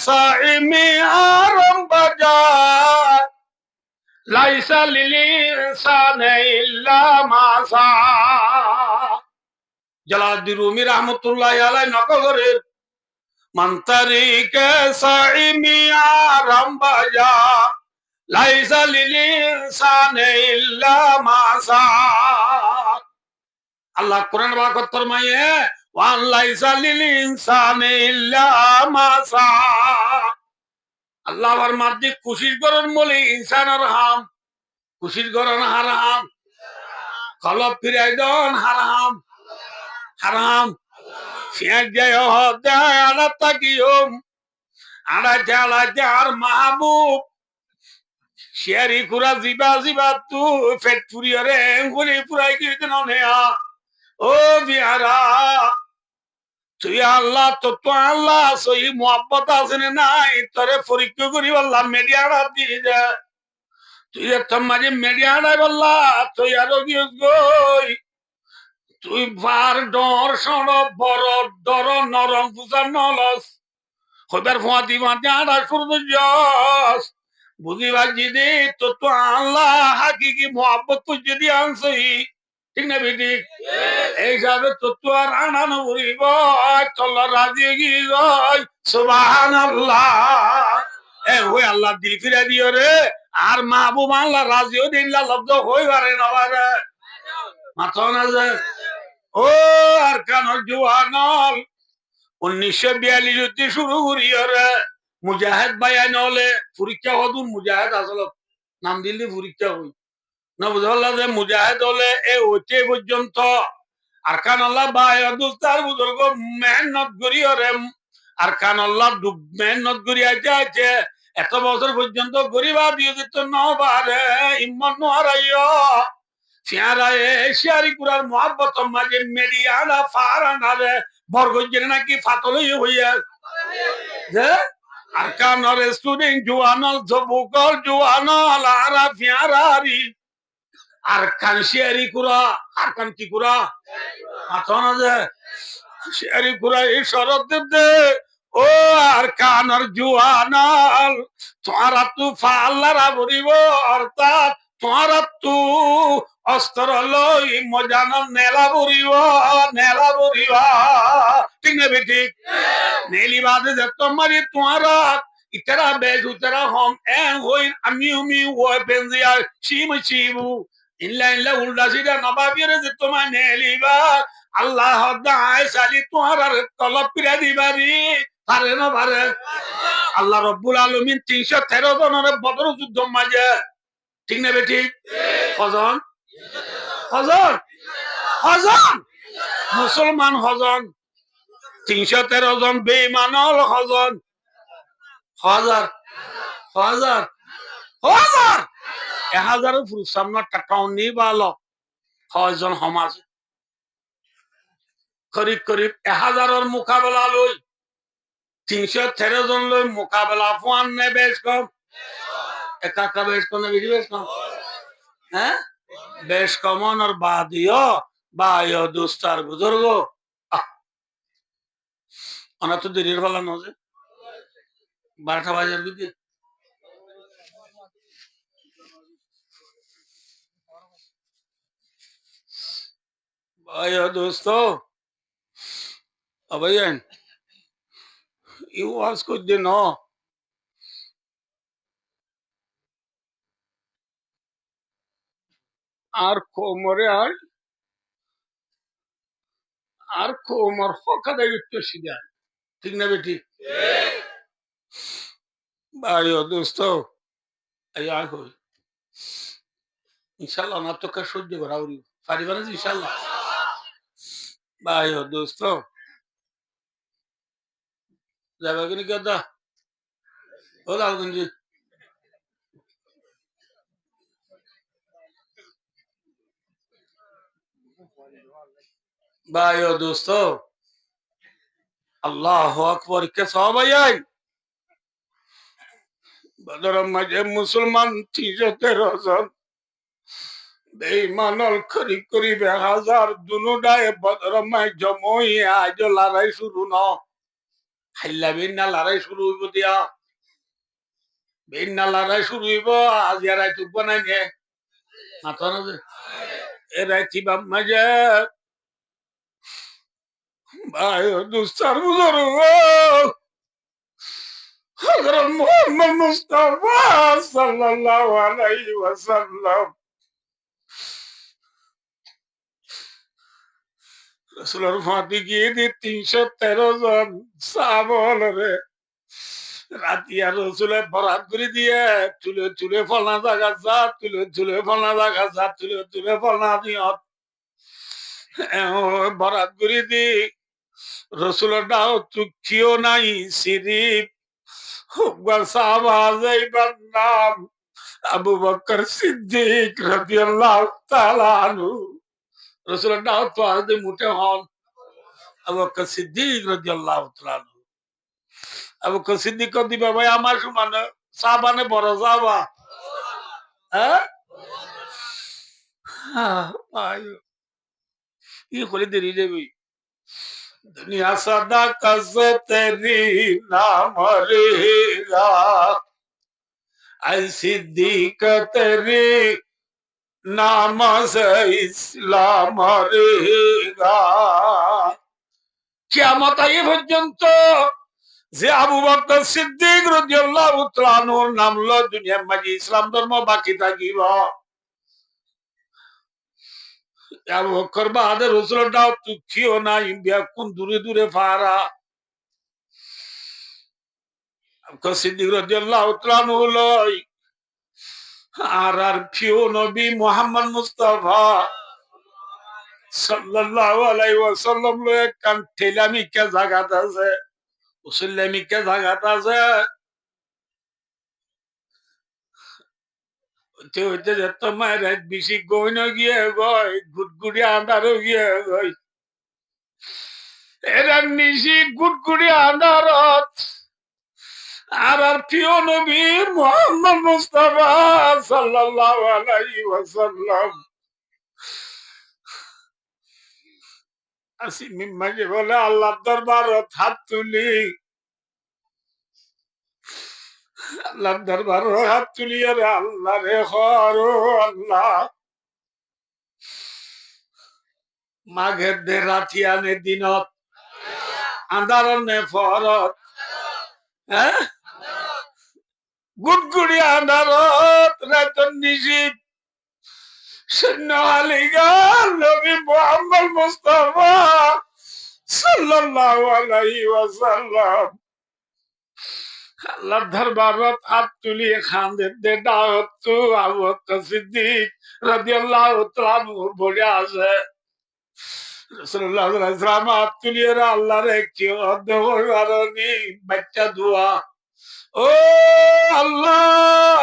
সাইমি আরম বাজার লাইসা লিলি ইনসানে ইল্লা মা সা জালালউদ্দিন রুমি রাহমাতুল্লাহ আলাই নকল করেন মান তরিকে সাইমি আরম বাজার লাইসা লিলি ইনসানে ইল্লা মা সা আল্লাহ কোরআন বাকত ফরমায়ে ওয়ান লাইসা লিল ইনসানি ইল্লা মা সা আল্লাহ আর মাঝে খুশির গরন বলে ইনসানের হাম, খুশির গরন হারাম। কলব ফিরাই দন হারাম। হারাম। মাহবুব। জিবা জিবা তু ফেট পুরিয়রে গুলি পুরাই ননেয়া ও বিহারা তুই আল্লাহ, তো তো আল্লাহ সই মোহাব্বত আছে না নাই? তোরে পরীক্ষা করি বললাম মিডিয়াটা দিয়ে দে তুই তো মাঝে মিডিয়াটাই বললা, তুই আরও গিয়েছ গই তুই বার ডর সড় বড় ডর, নরম পূজা নলস। হইবার ফোয়া দিবা জানা শুরু জস বুঝিবার যদি তো তো আল্লাহ, হাকিকি মোহাব্বত তুই দিয়ে আনছই ঠিক না বেটি? এই হিসাবে তো আনানো রাজি আল্লাহ দিল ফিরে দিও রে। আর মাহবুব আল্লাহ রাজিও দিল্লা লব্ধ হই পারে নবারে মাথা না যায় ও আর কানর জুয়ানল, উনিশশো বিয়াল্লিশ হতে শুরু করিও রে। মুজাহিদ ভাইয়া নহলে পরীক্ষা হদুন মুজাহিদ আসল। নাম দিল্লি পরীক্ষা হই। না বুঝলা যে মুজাহিদ হলে এ ওইতে পর্যন্ত। আর কান আল্লাহ ভাই দুস্তার বুজুর্গ মেহনত করি রে। আর কান আল্লাহ মেহনত করি আছে আছে এত বছর পর্যন্ত গরিবা দিয়ে দিত নবারে ইম্মান নোয়ারাইয় চেয়ারায় শিয়ারি কুরার মহাব্বত মাঝে মেডিয়ানা ফারানা রে। বরগঞ্জের নাকি ফাতলই হইয়া। যে? আর কানর স্টুডেন্ট জুয়ানল, জবুকল জুয়ানল আরা ফিয়ারারি আর কান শিয়ারি কুরা আর কান কি মাথা যে। শিয়ারি কুরা এই শরৎ দে। ও আর কানর জুয়ানল তোমারা তু ফাল্লারা বলিব অর্থাৎ তু অস্ত্র লই নেলা বরিব নেলা বরিব ঠিক না বেটি? নেলি বাদে যে তোমারি ইতারা বেজ উতারা হম এন হই আমি উমি ও পেনজিয়া শিম শিবু। ইল্লা উল্টা সিধা নবাবিরে যে তোমার নেলিবা আল্লাহ দায় সালি তোমার তলব পিরা দিবারি। পারে না, পারে। আল্লাহ রব্বুল আলমিন তিনশো তেরো জনের বদর যুদ্ধ মাঝে। ঠিক না বেটি? হজন? হজন? হজন? মুসলমান হজন? তিনশো তেরো জন বেইমানল হজন? হাজার? হাজার? হাজার? এক হাজারের পুরুষ, সামনে টাকাও নিয়ে ভালো ছয়জন সমাজ। করিব করিব এক হাজারের মোকাবেলা লই তিনশো তেরো জন লই মোকাবেলা ফুয়ান নে বেশ কম একা একা বেশ কম বেশি বেশ কম হ্যাঁ বেশ কমন আর বাদিও বায়ো দুস্তার বুজুর্গ অনা তো দেরির বেলা নজে বারোটা বাজার দিকে भाइयों दोस्तों अभयन it was कुछ दिनों আর কোমরে আর আর কোমর ফকাদা একটু সিধা ঠিক না বেটি ভাইও দোস্ত আয়া কই ইনশাল্লাহ না তো কা সহ্য করা উরি পারিবা না ইনশাল্লাহ ভাইও দোস্ত যাবে কিনা কেদা ও লালগঞ্জি ভাইও দোস্ত আল্লাহ আকবর কে সবাই আই বদর মাঝে মুসলমান তিনশো তেরো জন বেইমানল করি করিবে হাজার দুনুডায় বদর মাই জমই আজ লড়াই শুরু ন। হাইলা বিন্না লড়াই শুরু হইব দিয়া। বিন্না লড়াই শুরু হইব, আজ এরাই টুক বানাই নে? মাথা না এরাই চিবাম মাঝে ভাই দুস্তার বুজুর্গ হযরত মুহাম্মদ মুস্তাফা সাল্লাল্লাহু আলাইহি ওয়াসাল্লাম। রসুলের ফাঁতি গিয়ে দি তিনশো তেরো জন সাবল রে। রাতিয়া রসুলে বরাত করে দিয়ে তুলে তুলে ফলনা জাগা যা তুলে তুলে ফলনা জাগা যা তুলে তুলে ফলনা দিয়ত বরাত করে দি, রসুলের ডাও চুক্ষিও নাই সিরিপ। হুকবার সাহাবাজাইবার নাম আবু বকর সিদ্দিক রাদিয়াল্লাহু তাআলা আনহু। رسول اللہ تو آج دے موٹے ہون اب بکر صدیق رضی اللہ تعالیٰ اب بکر صدیق کو دیبا بھائی آمار کو সাহাবা صحابہ نے সাহাবা হ্যাঁ ہاں؟, ہاں؟ بھائی۔ یہ کھولی دلی لے بھی دنیا سادا کس تیری نام رہے گا اے صدیق تیری নামাজ ইসলাম কেমত এই পর্যন্ত যে আবু বকর সিদ্দিক রাদিয়াল্লাহু তাআলার নাম ল দুনিয়ার মাঝে ইসলাম ধর্ম বাকি থাকিব। আবু বকর বাদে রাসূল দাও তুকিও কোন দূরে দূরে ফারা সিদ্দিক রাদিয়াল্লাহু তাআলা লয় আর আর প্রিয় নবী মোহাম্মদ মুস্তাফা সাল্লাল্লাহু আলাইহি ওয়াসাল্লাম লয় কান ঠেলামি কে জায়গাত আছে উসুল্লামি কে জায়গাত আছে। হইতে হইতে যে তোমার রাত বেশি গইন গিয়ে গই গুটগুড়ি আন্ধার গিয়ে গই এরা নিশি গুটগুড়ি আন্ধারত। আর প্রিয় নবী মোহাম্মদ মুস্তাফা সাল্লাল্লাহু আলাইহি ওয়াসাল্লাম। আসি মাঝে বলে আল্লাহ দরবারত হাত তুলি। আল্লাহ দরবার হাত তুলি রে আল্লাহ রে হরো আল্লাহ। মাঘের দে রাতিয়ানে দিনত, আন্ধারনে ফরত। হ্যাঁ? গুড়গুড়ি আন্ধারত রাতন নিশিত। সৈন্য আলিগার নবী মোহাম্মদ মুস্তাফা সাল্লাল্লাহু আলাইহি ওয়াসাল্লাম। আল্লাহ দরবারত হাত তুলিয়ে খান্দের দে দাওয়াত তো আবু সিদ্দিক রাদিয়াল্লাহু তাআলা বলে আছে রাসূলুল্লাহ সাল্লাল্লাহু আলাইহি ওয়াসাল্লাম হাত তুলিয়ে আল্লাহর একটি অধ্যবরণী বাচ্চা দোয়া। ও আল্লাহ!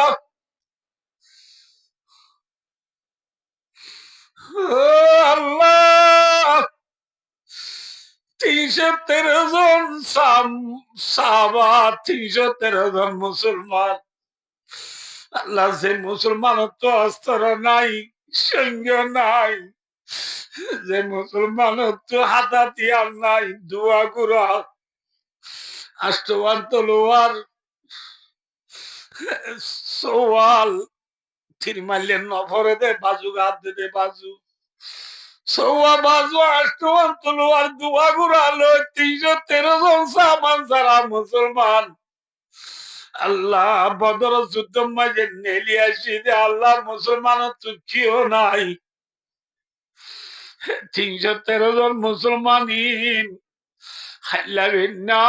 আল্লাহ! তিনশো তেরো জন সাবা তিনশো তেরো জন মুসলমান। আল্লাহ সে মুসলমান তো অস্ত্র নাই, সৈন্য নাই, যে মুসলমান তো হাতাতিয়ার নাই, দুয়া গুড়া, আষ্টবান তলোয়ার সোয়াল থিরমাল্যের নফরে দে, বাজু গাত দে দে বাজু। সৌয়া, বাজু আষ্টমান তলোয়ার, দুয়া গুড়ালো তিনশো তেরো জন সামান সারা মুসলমান। আল্লাহ বদর যুদ্ধ মাঝে নেলি আসি দে আল্লাহ মুসলমান তুচ্ছিও নাই। তিনশো তেরো জন মুসলমান হাইলাবিন না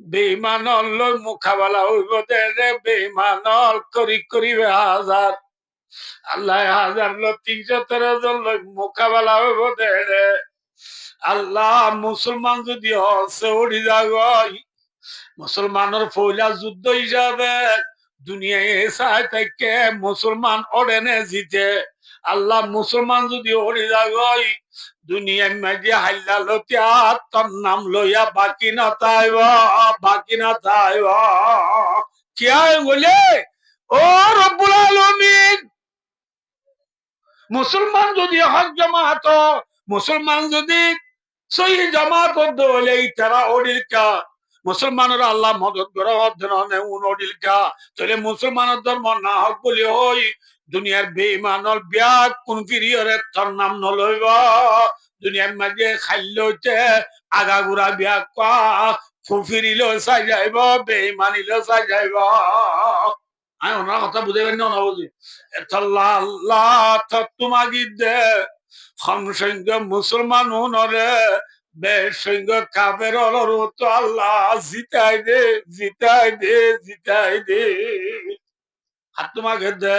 বেইমানল মুখাবালা হইব দে রে বেইমানল করি করিবে হাজার। আল্লাহ হাজার লো তিনশো তেরো জন লোক মোকাবেলা হইব দে রে আল্লাহ মুসলমান যদি হসে উড়ি যাগই মুসলমানের ফৌলা যুদ্ধ হিসাবে দুনিয়ায় এসাই থেকে মুসলমান ওড়েনে জিতে। আল্লাহ মুসলমান যদি ওড়ি যাগই দুনিয়ার মাঝে হাল্লা লতিয়া তোর নাম লইয়া বাকি না তাইব, বাকি না তাইব। কি হয় বলে, ও রব্বুল আলমিন, মুসলমান যদি হক জমাত, মুসলমান যদি সহি জমাত হলে তারা ওড়ির কা। মুসলমানের আল্লাহ মদত করে অধ্যয়নে উনডিলকা তাহলে মুসলমানের ধর্ম না হক বলি হই দুনিয়ার বেইমানল বিয়া কোন ফিরিয়রে তোর নাম নলইব। দুনিয়ার মাঝে খাইল হইতে আগাগুড়া বিয়া কা ফুফিরিল চাই যাইব বেইমানিল চাই যাইব। আমি ওনার কথা বুঝে পারি না বুঝি। এতল্লা আল্লাহ তোমাকে দে। সংসংখ্য মুসলমান নরে বেসংখ্য কাপের অলর তো আল্লাহ। জিতাই দে জিতাই দে জিতাই দে। হাত তোমাকে দে।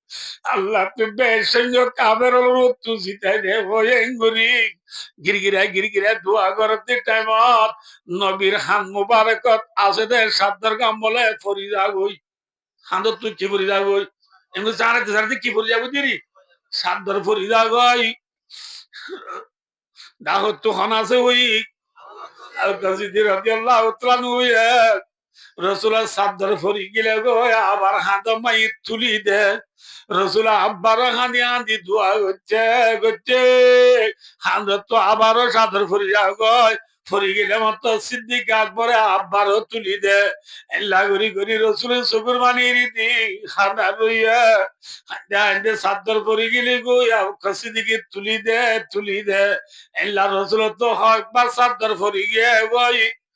আল্লাহ তো কাবের রত্তু জিতাই দে এঙ্গুরি গিরগিরা গিরগিরা দোয়া করতে নবীর হান মুবারকত আছে দে গাম বলে, ফরি যাগই হান্দর তুই কি ফরি যাগই এমনি জানাতে জানাতে কি ফরি যাব দিরি? সাদ্দার ফরি যাগই দাহত তো হন আছে ওই আর কাসিদি রাদিয়াল্লাহু তাআলা রসুলের সাদ্দার ফরি গিলে গো আবার হাত মাই তুলি দে। রসুল আব্বার হানি আদি দোয়া করছে করছে হাত তো আবারও সাদর ফরি যাও গয় ফরি গেলে মতো সিদ্দিক আকবরে আব্বারও তুলি দে। এল্লা করি করি রসুলের চকুর মানি রীতি খানা রইয়া। হাঁটে সাদ্দর ফরি গেলে গো সিদ্দিকে তুলি দে তুলি দে। এল্লা রসুল তো হকবার সাদ্দর ফরি গিয়ে গই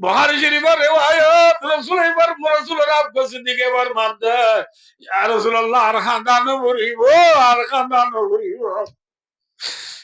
বুখারী শরীফের রিওয়ায়াত রাসূল, এবার রাসূলের আব্বা সিদ্দিক এবার মানতে ইয়া রাসূলুল্লাহ, আর খানদানো বলিব আর খানদানো বলিব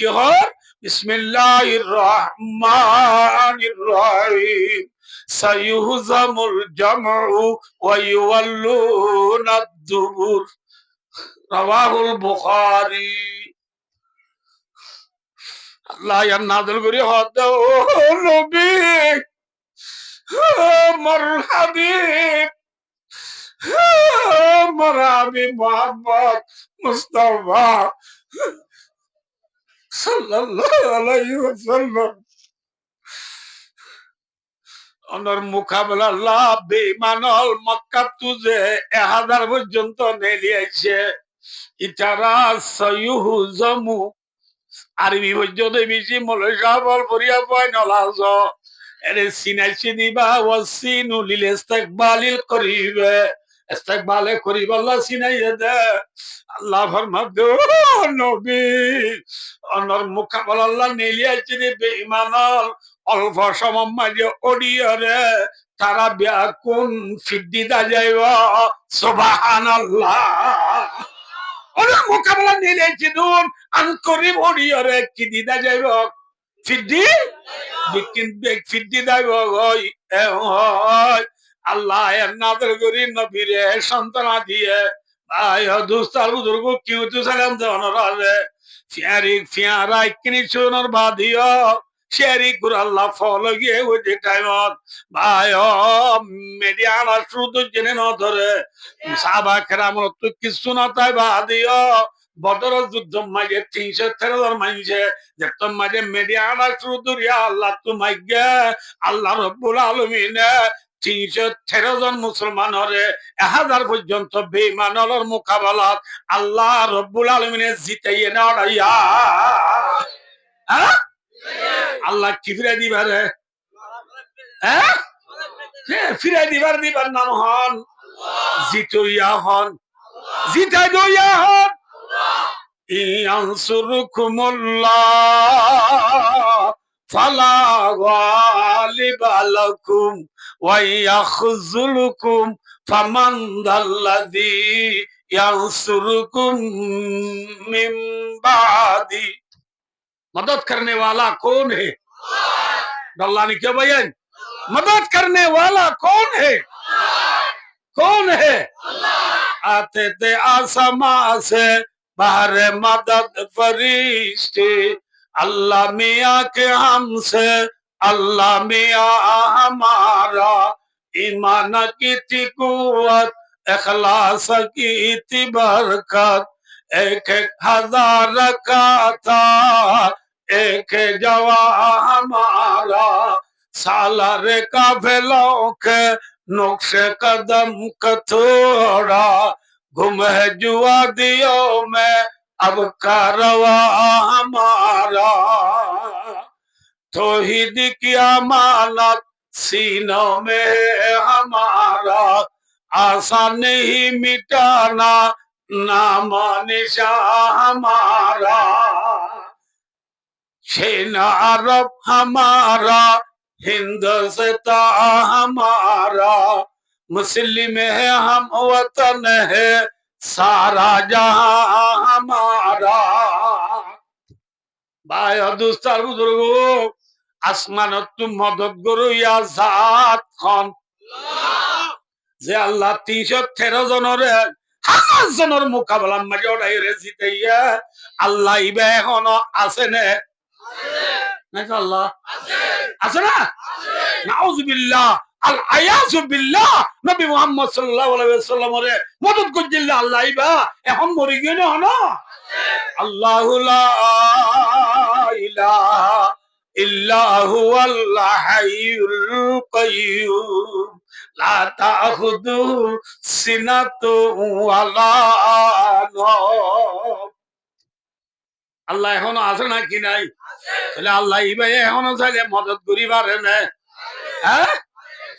الابتهار بسم الله الرحمن الرحيم. سيهزم الجمع ويولون الدبر. رواه البخاري. الله يا نادل غري هذا لبيك مرحبا مرحبا محمد مصطفى অনর মোকাবেলা লাভ বেমানল মক্কা তুজে এ হাজার পর্যন্ত নেলিয়েছে। ইতারা সয়ুহু জমু। আরবি পর্যন্ত বেশি মলে সাবল পরিয়া পয় নলাজ এরে সিনাইছি দিবা করিবে। ইস্তিকবালে করিব আল্লাহ সিনাইয়ে দে। আল্লাহ ফরমাদে নবী। অনর মোকাবেলা আল্লাহ নেলিয়েছে বেঈমানল অল্প সময় মাঝে ওডিয়রে তারা ব্যাকুন ফিদ্দিদা যাইব? সুবাহান ওদের মোকাবেলা নিলেছি দুন আন করিব ওডিয়রে কি দিদা যাইব? ফিদ্দি? বিকিন বেগ ফিদ্দি যাইব গই এ হয়। আল্লাহ এর নাদের করি নবীরে সন্তানা দিয়ে। ভাই দুস্তার বুজুর্গ, কিউ তু সালাম দেওয়ানোর আছে ফিয়ারি ফিয়ারা কিনি চুনোর বাদিও করে আল্লাহ ফল গিয়ে ওই যে টাইমত। ভাই, ও মেডিয়ালা শুধু জেনে ন ধরে। সাবা খেরামত তো কিছু না তাই বাদিও বদর যুদ্ধ মাঝে তিনশো তেরো জন মাইছে দেখতাম মাঝে মেডিয়ালা শুধু আল্লাহ তো মাইগে আল্লাহ রব্বুল আলমিনে তিনশো তেরো জন মুসলমানরে হাজার পর্যন্ত বেমানর মোকাবেলাত আল্লাহ রব্বুল আলমিনে জিতাইয়ে নেওয়া হ্যাঁ? আল্লাহ কি ফিরে দিবারে হ্যাঁ? কে ফিরে দিবার দিবার নাম হন। জিতইয়া হন। জিতাই দইয়া হন। ইয়ানসুরকুমুল্লাহ। فلا غالب لكم ويخذلكم فمن ذا الذي ينصركم من بعدي مدد کرنے والا کون ہے؟ اللہ نے کیا بیان؟ مدد کرنے والا کون ہے؟ کون ہے؟ آتے تھے آسمان سے بہر مدد فرشتے اللہ میاں کے ہم سے، اللہ میاں ہمارا ایمان کی تھی قوت، اخلاص کی تھی برکت۔ ایک ایک ہزار کا تھا، ایک جوا ہمارا۔ سالر کا پھیلاؤ کے نقش قدم کا تھوڑا، گم ہے جوا دیو میں اب کارواں ہمارا۔ توحید کی امانت سینوں میں ہمارا۔ آسان نہیں مٹانا، نام نشا ہمارا۔ چھین عرب ہمارا ہند ستا ہمارا۔ مسلم ہے ہم، وطن ہے সারা জামারা বুজুর্গ আসমানত তু মদত গরুইয়া জাত যে আল্লাহ তিনশো তেরো জনের হাজার জনের মোকাবেলা মাঝে ওটাই আল্লাহ ইবে এখনও আছে নে আল্লাহ আছে না আল আয়াজু বিল্লাহ। নবী মুহাম্মদ সাল্লাল্লাহু আলাইহি ওয়াসাল্লামের মদত করজিল্লা আল্লাহ ইবা এখন মরি গিয়ে না হনো? আল্লাহু লা ইলাহা ইল্লা হুয়াল হাইয়ুল কাইয়্যুম লা তাখুদুহু সিনাতু ওয়ালা আল্লাহ এখনও আছে নাকি নাই? তাহলে আল্লাহ ইবাই এখনও চাইলে মদত করি না। হ্যাঁ?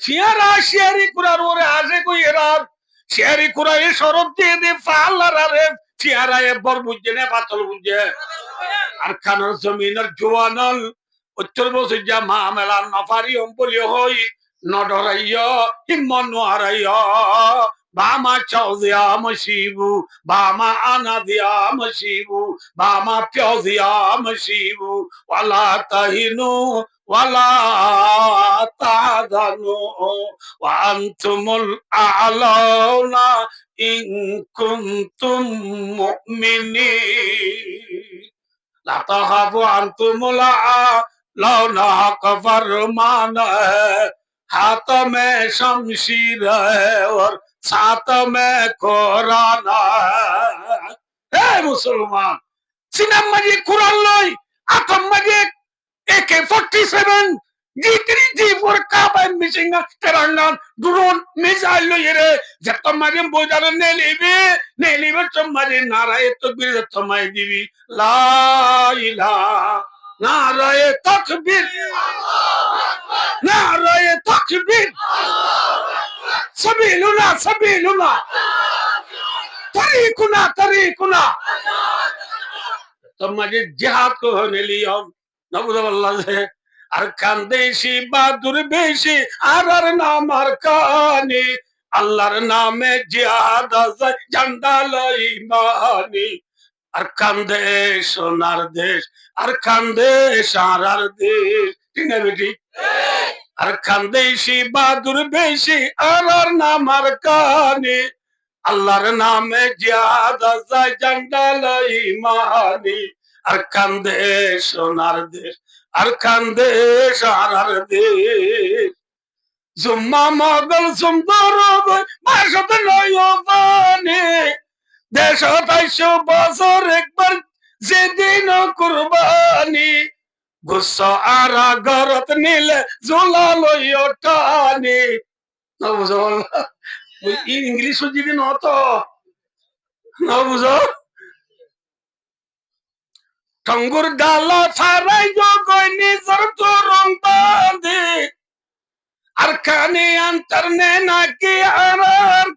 শিয়ারা শিয়ারি কুরার ওরে আসে কই এরা শিয়ারি কুরা এই শরৎ দিয়ে দিয়ে পাল্লার আরে। শিয়ারা এ বর বুঝছে না পাতল বুঝছে আর খানোর জমিনের জোয়ানল, উত্তর বছর যা মা মেলা নফারি অম্বলি হই। নডরাইয় হিম্মন নোয়ারাইয়। বামা চাও দিয়া মশিবু বামা আনা দিয়া মশিবু বামা পিও দিয়া মশিবু ওয়ালা তাহিনু ولا تعذنوا وأنتم الأعلون إن كنتم مؤمنين لا تخافوا أنتم الأعلون حق فرمانه হাত মে শমশির ওর সাত মে কোরআন হে মুসলমান সিনাম মাঝে কোরআন লই আতম মাঝে AK-47, G3, G4 carbine machine gun, Terangan, drone, missile, Yere, Jatamarian Bojana Nelibi, Nelibi, Tamari, Narae, Tobir, Tamai Divi, La Ilaha. নারায় তকবীর নারায় তকবীর সবিলুনা সবিলুনা তরিকুনা তরিকুনা তোমাদের জিহাদ কো হনে লিয়ে আর কান্দেশি বাদুর বেশি, আর আর নাম আর কানি আল্লাহর নামে জিহাদ আছে ঝান্ডা লই মানি আর কান্দে সোনার দেশ, আর কান্দে সারার দেশ। ঠিক না বেটি? আর কান্দেশি বাদুর বেশি, আর আর নাম আর কানি আল্লাহর নামে জিহাদ আছে ঝান্ডা লই মানি আর কান্দে সোনার দেশ, আর কান্দে সারার দেশ। জুম্মা মগল সুন্দর দেশ তাইশো বছর একবার, যেদিন কুরবানি। গুস্স আরা গরত নিলে জোলা লইও টানি। না বুঝো ইংলিশ যদি নত, না বুঝো। টঙ্গুর ডাল ছাড়াই গই নিজর চরম বাঁধে। আর কানে আন্তর নে নাকি আর আর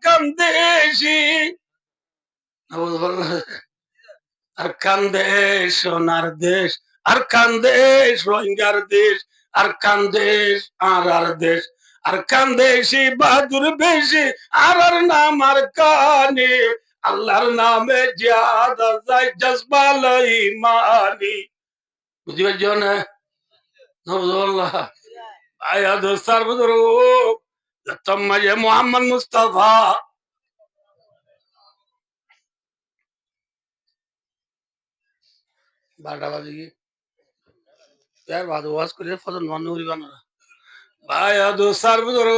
না বুঝো আর কান্দে সোনার দেশ, আর কান্দে রোহিঙ্গার দেশ, আর কান্দে আর আর দেশ, আর কান্দে সে বাহাদুর বেশি আর আর নাম আর কানে। আল্লাহর নামে জিয়াদা যায় জজবাল ইমানি বুঝতে পারছো না নবদুল্লাহ আয়া দোস্তার বুদুর তম্মাজে মোহাম্মদ মুস্তাফা বারোটা বাজে গিয়ে यार बाद वास को फजल मान नूरी बना भाई यार दोस्तार बुजुर्ग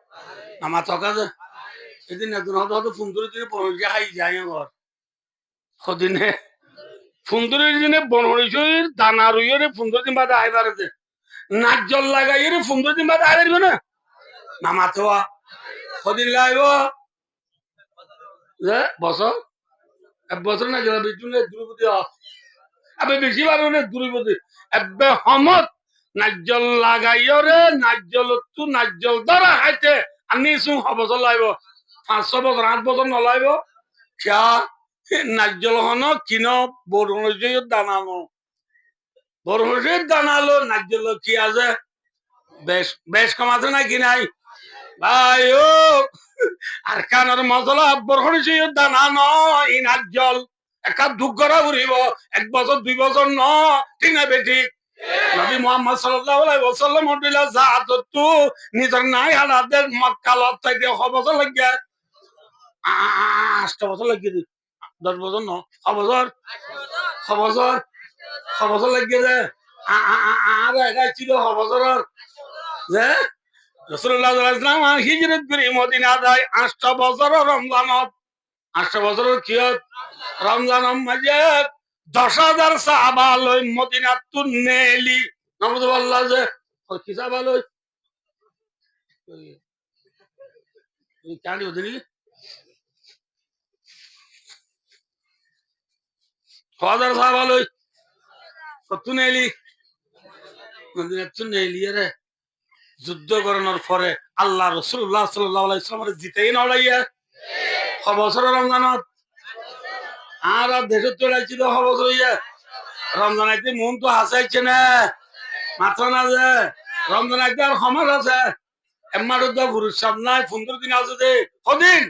মা তকা যে সেদিন একদিন হয়তো হয়তো যায় ঘর সদিনে ফুন্দুরি দিনে দানা রুইরে ফুন্দুরি দিন বাদে আই পারে যে। নাক জল লাগাই রে ফুন্দুরি দিন বাদে আই পারবে না। না মাথোয়া সদিন লাইব যে বছর এক বছর না গেল বিজুনে দ্রুপদী আবে বেশি বার হলে এবে হমত নাজ্জল লাগাইয়রে নাজ্জল তু নাজ্জল দ্বারা হাইতে আনি সুম হবছর লাইব পাঁচশো বছর আট বছর নলাইব কিয়া? নাজ্জল হন কিন বরুণের দানানো বরুণের দানালো নাজ্জল কি আছে? বেশ বেশ কম আছে নাকি নাই? ভাই, ও আর কানের মশলা দানা নয় নাজ্জল। একা দুঃখ করা উড়িব এক বছর দুই বছর ন ঠিক না বেটি? নবী মোহাম্মদ সাল্লাল্লাহু আলাইহি ওয়াসাল্লাম উঠিলা জাহাততু নিজের নাই হালাদের মক্কালত চাইতে ছ বছর লাগিয়া আষ্ট বছর লাগিয়ে দি দশ বছর ন বছর? ছ বছর? লাগিয়ে দে আর একা ছিল বছরের? যে? রসুল্লাহ ইসলাম হিজরত করে মদিনা যায় আষ্ট বছর রমজানত। আষ্ট বছরের কিয়ত? রমজান মাঝে দশ হাজার সাহাবা লই মদিনা তুন নেলি নমদ বললা যে কি সাহাবা লই? ছ যুদ্ধ করানোর পরে আল্লাহ রসুল্লাহ সাল্লাহ ইসলামের জিতেই নড়াইয়া। বছর রমজানত আর আর দেশের চড়াইছিল ছ বছর হইয়া রমজান আইতে মন তো হাসাইছে না। মাথা না যে। রমজান আইতে আর সমাজ আছে। এমার তো পুরুষ সব নাই পনেরো দিন আছে যে। কদিন?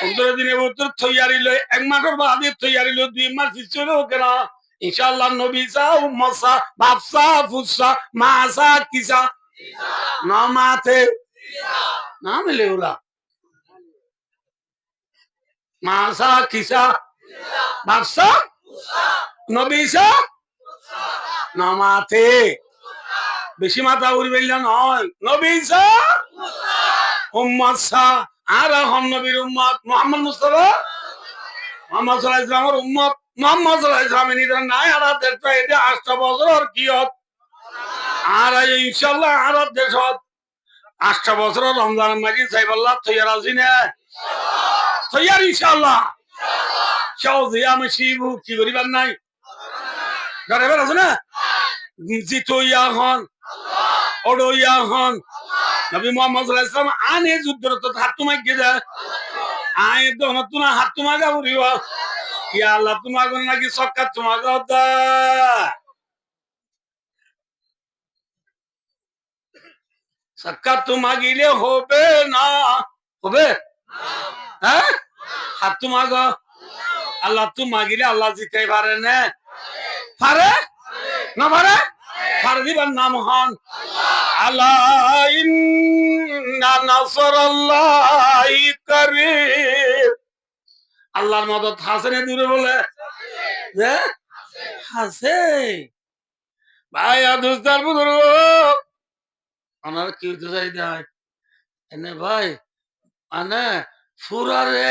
পনেরো দিনে উত্তর থইয়ারি লই, এক মাসের বাদে থইয়ারি লই দুই মাস পিছনে হোক না। ইনশাআল্লাহ নবী সা উম্মসা বাপসা ফুসা মাসা কিসা না মাথে না মিলে ওরা। মাসা কিসা বাপসা নবী সা না মাথে বেশি মাথা উড়বেন নয়। নবী উম্মত সা আর হম নবীর উম্মত। মোহাম্মদ মুস্তাফা? মোহাম্মদ সাল্লাহ ইসলামের উম্মত। মোহাম্মদ সাল্লাহ ইসলাম নিদের নাই। আর দেশটা এটা আটটা বছর আর কি হত? আর ইনশাল্লাহ আর দেশত আটটা বছর রমজান মাঝি সাইবাল্লাহ তৈয়ার আছি ইনশাল্লাহ সহজ আমি শিবু, কি করিবার নাই? ডরাইবার আছে না? জিতো ইয়া হন ওডো ইয়া হন। নবী মোহাম্মদ সাল্লাল্লাহু আলাইহি সাল্লাম আনে যুদ্ধরত হাত তোমায় গেদা আয় তো নতুন হাত তোমায় গা উড়িব ইয়া আল্লাহ, তোমার নাকি সক্কা তোমার দা সক্কা তোমাগিলে হবে না। হবে? হ্যাঁ? হাত তোমাগ আল্লাহ তো মাগিলে আল্লাহ জিতে পারে না। পারে? না পারে? নাম হন। আলা ইন্না নাসরাল্লাহি কারীম। আল্লাহর মদত হাসেনে দূরে বলে? হাসে। ভাই আদুস্তার ওনার কি দেয়? এনে ভাই মানে ফুরারে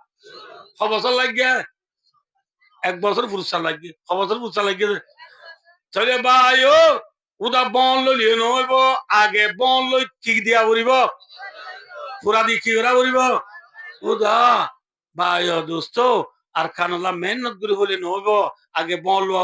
খবসর লাগে এক বছর ফুরসা লাগে বছর ফুরসা লাগে চলে ভাই ও উদা বন লইলি নইব, আগে বন লই ঠিক দিয়া পড়িব, পুরা দি কি করা পড়িব। উদা ভাই দোস্ত, আর খানলা মেহনত করে হলে নইব, আগে বন লোয়া